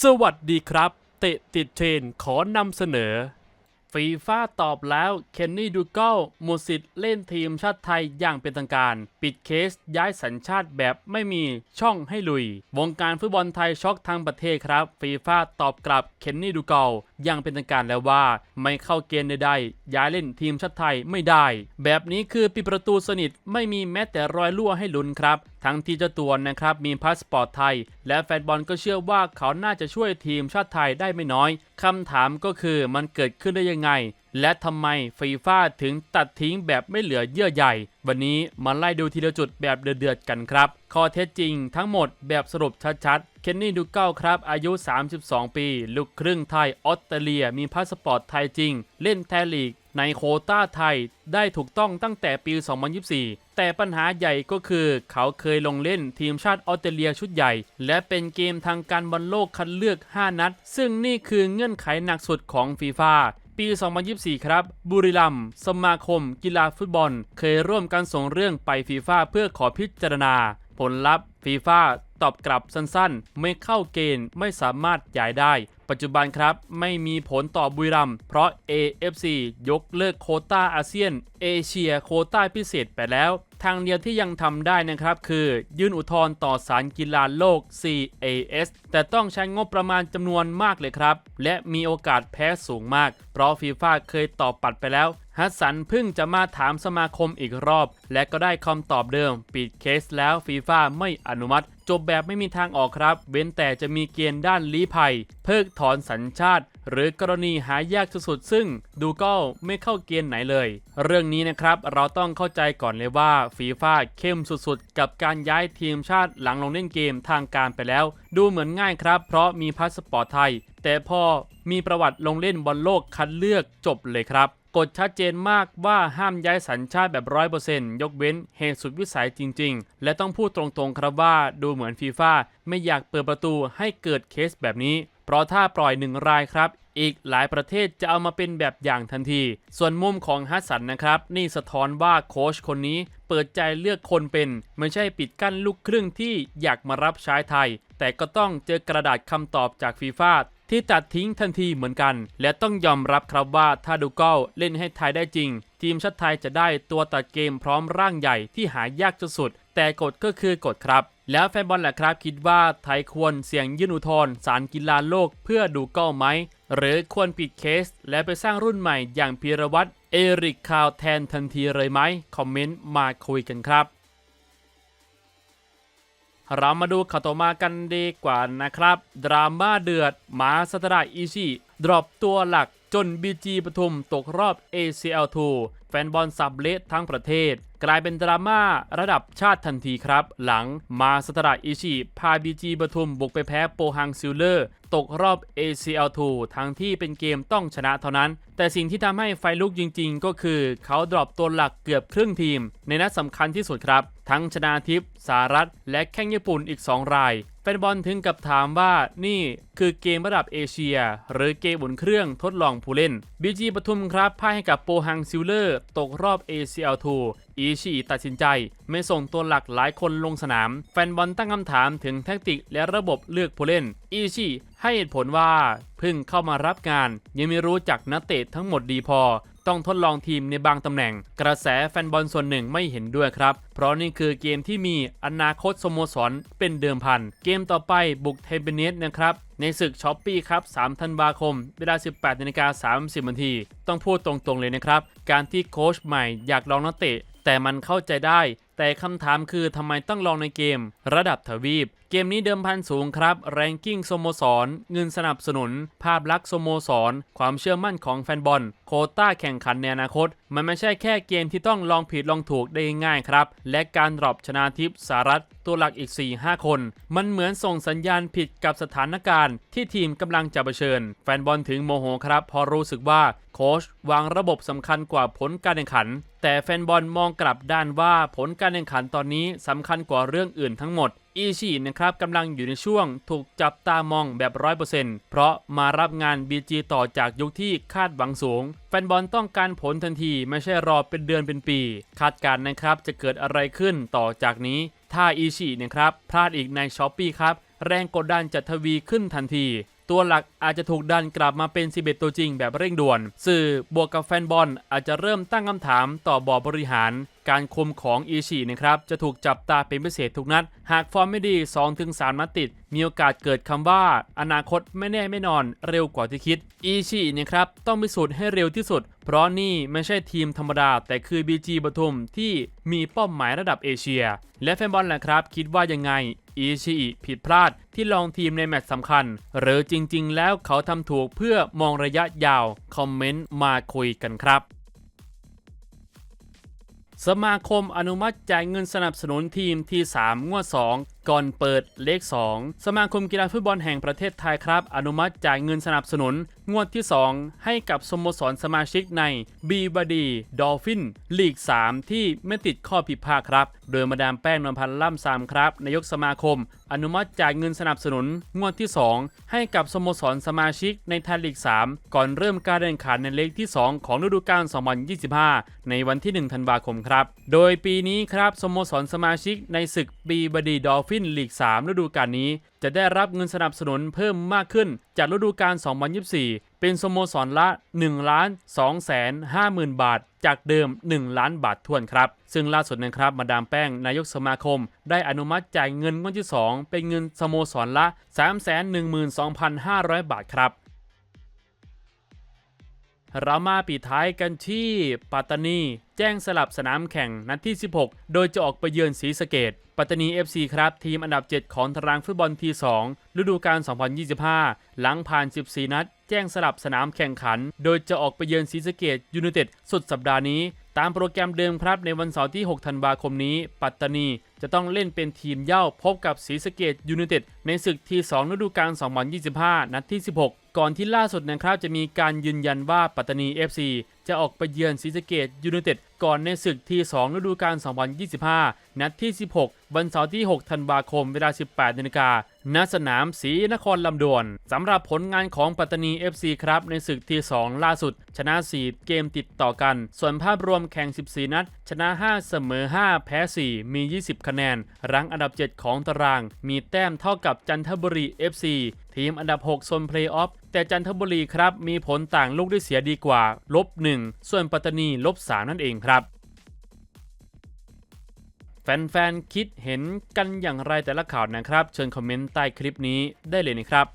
สวัสดีครับ เตะติดเทรนขอนำเสนอ ฟีฟ่าตอบแล้วเคนนี่ดูเกิลหมดสิทธิ์เล่นทีมชาติไทยอย่างเป็นทางการ ปิดเคสย้ายสัญชาติแบบไม่มีช่องให้ลุย วงการฟุตบอลไทยช็อกทางประเทศครับ ฟีฟ่าตอบกลับเคนนี่ดูเกิล อย่างเป็นทางการแล้วว่า ไม่เข้าเกณฑ์ใดๆย้ายเล่นทีมชาติไทยไม่ได้ แบบนี้คือปิดประตูสนิทไม่มีแม้แต่รอยรั่วให้ลุ้นครับ ทั้งที่เจ้าตัวนะครับมีพาสปอร์ตไทย และแฟนบอลก็เชื่อว่าเขาน่าจะช่วยทีมชาติไทยได้ไม่น้อยคำถามก็คือมันเกิดขึ้นได้ยังไง และทำไมฟีฟ่าถึงตัดทิ้งแบบไม่เหลือเยื่อใยวันนี้มาไล่ดูทีละจุดแบบเดือดๆกันครับ ข้อเท็จจริงทั้งหมดแบบสรุปชัดๆ เคนนี่ดูเก้าครับ อายุ 32 ปี ลูกครึ่งไทยออสเตรเลีย มีพาสปอร์ตไทยจริง เล่นแทลีกในโคต้าไทยได้ถูกต้องตั้งแต่ปี 2024 แต่ปัญหาใหญ่ก็คือเขาเคยลงเล่นทีมชาติออสเตรเลียชุดใหญ่ และเป็นเกมทางการบอลโลกคัดเลือก 5 นัด ซึ่งนี่คือเงื่อนไขหนักสุดของฟีฟ่า ปี 2024 ครับ บุรีรัมย์สมาคม กีฬาฟุตบอล เคยร่วมกันส่งเรื่องไปฟีฟ่าเพื่อขอพิจารณา ผลลัพธ์ฟีฟ่าตอบกลับสั้นๆ ไม่เข้าเกณฑ์ไม่สามารถย้ายได้ ปัจจุบันครับ ไม่มีผลต่อบุรีรัมย์เพราะ AFC ยกเลิกโคต้าอาเซียน เอเชียโคต้าพิเศษไปแล้ว ทางเดียวที่ยังทำได้นะครับ คือยื่นอุทธรณ์ต่อศาลกีฬาโลก CAS แต่ต้องใช้งบประมาณจำนวนมากเลยครับ และมีโอกาสแพ้สูงมาก เพราะฟีฟ่าเคยตอบปัดไปแล้ว ฮัสสันเพิ่งจะมาถามสมาคมอีกรอบ และก็ได้คำตอบเดิม ปิดเคสแล้วฟีฟ่าไม่อนุมัติ จบแบบไม่มีทางออกครับ เว้นแต่จะมีเกณฑ์ด้านลี้ภัย เพิกถอนสัญชาติ หรือกรณีหายากสุดๆ ซึ่งดูก็ไม่เข้าเกณฑ์ไหนเลย เรื่องนี้นะครับเราต้องเข้าใจก่อนเลยว่าฟีฟ่าเข้มสุดๆ กับการย้ายทีมชาติหลังลงเล่นเกมทางการไปแล้ว ดูเหมือนง่ายครับ เพราะมีพาสปอร์ตไทย แต่พอมีประวัติลงเล่นบอลโลกคัดเลือกจบเลยครับ กฎชัดเจนมากว่าห้ามย้ายสัญชาติแบบร้อยเปอร์เซ็นต์ยกเว้นเหตุสุดวิสัยจริง ๆ และต้องพูดตรงๆครับว่าดูเหมือนฟีฟ่าไม่อยากเปิดประตูให้เกิดเคสแบบนี้ เพราะถ้าปล่อยหนึ่งรายครับ อีกหลายประเทศจะเอามาเป็นแบบอย่างทันที ส่วนมุมของฮัสสันนะครับ นี่สะท้อนว่าโค้ชคนนี้เปิดใจเลือกคนเป็น ไม่ใช่ปิดกั้นลูกครึ่งที่อยากมารับใช้ไทย แต่ก็ต้องเจอกระดาษคำตอบจากฟีฟ่า ที่ตัดทิ้งทันทีเหมือนกัน และต้องยอมรับครับว่าถ้าดูเก้าเล่นให้ไทยได้จริง ทีมชาติไทยจะได้ตัวตัดเกมพร้อมร่างใหญ่ที่หายากสุดๆแต่กฎก็คือกฎครับแล้วแฟนบอลแหละครับคิดว่าไทยควรเสี่ยงยื่นอุทธรณ์ศาลกีฬาโลกเพื่อดูเก้าไหม หรือควรปิดเคส และไปสร้างรุ่นใหม่อย่างพีรวัตรเอริกคาวแทนทันทีเลยไหม คอมเมนต์มาคุยกันครับ เรามาดูข่าวต่อมากันดีกว่านะครับ ดราม่าเดือดมาสตราอีชีดรอปตัวหลัก จน BG ปทุมตกรอบ ACL2 แฟนบอลสับเละทั้งประเทศ กลายเป็นดราม่าระดับชาติทันทีครับ หลังมาสตราอิชิพา BG ปทุมบุกไปแพ้โปฮังซิลเลอร์ ตกรอบ ACL2 ทั้งที่เป็นเกมต้องชนะเท่านั้น แต่สิ่งที่ทำให้ไฟลุกจริงๆ ก็คือเขาดรอปตัวหลักเกือบครึ่งทีม ในนัดสำคัญที่สุดครับ ทั้งชนาทิพสารัฐและแข้งญี่ปุ่นอีก 2 ราย แฟนบอลถึงกับถามว่านี่คือเกมระดับเอเชีย หรือเกมบนเครื่องทดลองผู้เล่นบีจีปทุมครับพ่ายให้กับโปฮังซิลเลอร์ ตกรอบ ACL2 อีชีตัดสินใจ ไม่ส่งตัวหลักหลายคนลงสนาม แฟนบอลตั้งคำถามถึงแทคติกและระบบเลือกผู้เล่น อีชีให้เหตุผลว่าเพิ่งเข้ามารับงาน ยังไม่รู้จักนักเตะทั้งหมดดีพอ ต้องทดลองทีมในบางตำแหน่ง กระแสแฟนบอลส่วนหนึ่งไม่เห็นด้วยครับ เพราะนี่คือเกมที่มีอนาคตสโมสรเป็นเดิมพัน เกมต่อไปบุกเทเบเนสนะครับในศึกช้อปปี้ครับ 3 ธันวาคม เวลา 18นาฬิกา30นาทีต้องพูดตรงๆเลยนะครับ การที่โค้ชใหม่อยากลองนักเตะ แต่มันเข้าใจได้ แต่คำถามคือทำไมต้องลองในเกม ระดับทวีป เกมนี้เดิมพันสูงครับ แรงกิ้งสโมสร เงินสนับสนุน ภาพลักษณ์สโมสร ความเชื่อมั่นของแฟนบอล โคต้าแข่งขันในอนาคต มันไม่ใช่แค่เกมที่ต้องลองผิดลองถูกได้ง่ายครับ และการดรอปชนาทิพย์สารัตตัวหลักอีก 4-5 คน มันเหมือนส่งสัญญาณผิดกับสถานการณ์ ที่ทีมกำลังจะเผชิญ แฟนบอลถึงโมโหครับ พอรู้สึกว่าโค้ชวางระบบสำคัญกว่าผลการแข่งขัน แต่แฟนบอลมองกลับด้านว่าผลการแข่งขันตอนนี้สำคัญกว่าเรื่องอื่นทั้งหมด อีชีนะครับกำลังอยู่ในช่วงถูกจับตามองแบบร้อยเปอร์เซนต์เพราะมารับงาน BG ต่อจากยุคที่คาดหวังสูง แฟนบอลต้องการผลทันทีไม่ใช่รอเป็นเดือนเป็นปี คาดการณ์นะครับจะเกิดอะไรขึ้นต่อจากนี้ ถ้าอีชีนะครับพลาดอีกในช้อปปี้ครับแรงกดดันจะทวีขึ้นทันที ตัวหลักอาจจะถูกดันกลับมาเป็น 11 ตัวจริงแบบเร่งด่วน สื่อบวกกับแฟนบอลอาจจะเริ่มตั้งคำถามต่อบอร์บริหาร การคุมของอีชีนะครับจะถูกจับตาเป็นพิเศษทุกนัด หากฟอร์มไม่ดี 2-3นัดติด มีโอกาสเกิดคำว่า อนาคตไม่แน่ไม่นอนเร็วกว่าที่คิด อีชีนะครับต้องพิสูจน์ให้เร็วที่สุด เพราะนี่ไม่ใช่ทีมธรรมดา แต่คือ BG ปทุมที่มีเป้าหมายระดับเอเชีย และแฟนบอลแหละครับคิดว่ายังไงอีชีผิดพลาดที่ลองทีมในแมตช์สำคัญ หรือจริงๆ แล้วเขาทำถูกเพื่อมองระยะยาว คอมเมนต์มาคุยกันครับ สมาคมอนุมัติจ่ายเงินสนับสนุนทีมที่ 3 งวด 2 ก่อนเปิดเลข 2 สมาคมกีฬาฟุตบอลแห่งประเทศไทยครับ อนุมัติจ่ายเงินสนับสนุนงวดที่ 2 ให้กับสโมสรสมาชิกในบีบดีดอลฟินลีก 3 ที่ไม่ติดข้อผิดพลาดครับ โดยมาดามแป้งนวลพันธ์ล่ำซามครับนายกสมาคม อนุมัติจ่ายเงินสนับสนุน งวดที่ 2 ให้กับสโมสรสมาชิกในไทยลีก 3 ก่อนเริ่มการแข่งขันในเลขที่ 2 ของฤดูกาล 2025 ในวันที่ 1 ธันวาคมครับ โดยปีนี้ครับสโมสรสมาชิกในศึกบีบดีดอลฟินลีก 3 ฤดูกาลนี้ จะได้รับเงินสนับสนุนเพิ่มมากขึ้น จากฤดูกาล 2024 เป็นสโมสรละ1ล้าน2แสน5หมื่นบาท จากเดิม 1 ล้านบาททวนครับ ซึ่งล่าสุดนะครับ มาดามแป้ง นายกสมาคม ได้อนุมัติจ่ายเงินงวดที่ 2 เป็นเงินสโมสรละ 312,500 บาทครับ เรามาปิดท้ายกันที่ปัตตานี แจ้งสลับสนามแข่งนัดที่ 16 โดยจะออกไปเยือนศรีสะเกดปัตตานี FC ครับ ทีมอันดับ 7 ของตารางฟุตบอลที 2 ฤดูกาล 2025 หลังผ่าน 14 นัด แจ้งสลับสนามแข่งขัน โดยจะออกไปเยือนศรีสะเกดยูไนเต็ดสุดสัปดาห์นี้ ตามโปรแกรมเดิมครับในวันเสาร์ที่ 6 ธันวาคมนี้ ปัตตานี จะต้องเล่นเป็นทีมเย่าพบกับศรีสะเกดยูไนเต็ดในศึกที 2 ฤดูกาล 2025 นัดที่ 16 ก่อนที่ล่าสุดนะครับจะมีการยืนยันว่าปัตตานี FC จะออกไปเยือนศรีสะเกดยูไนเต็ดก่อนในศึกที 2 ฤดูกาล 2025 นัดที่ 16 วันเสาร์ที่ 6 ธันวาคม เวลา 18นาฬิกา ณสนามศรีนครลำดวนสำหรับผลงานของปัตตานี FC ครับ ในศึกที2ล่าสุด ชนะ 4 เกมติดต่อกัน ส่วนภาพรวมแข่ง 14 นัด ชนะ 5 เสมอ 5 แพ้ 4 มี 20 คะแนน รั้งอันดับ 7 ของตาราง มีแต้มเท่ากับจันทบุรี FC ทีมอันดับ 6 โซนเพลย์ออฟ แต่จันทบุรีครับ มีผลต่างลูกได้เสียดีกว่าลบ1ส่วนปัตตานีลบ3นั่นเองครับ แฟนๆ คิดเห็นกันอย่างไรแต่ละข่าวนะครับ เชิญคอมเมนต์ใต้คลิปนี้ได้เลยนะครับ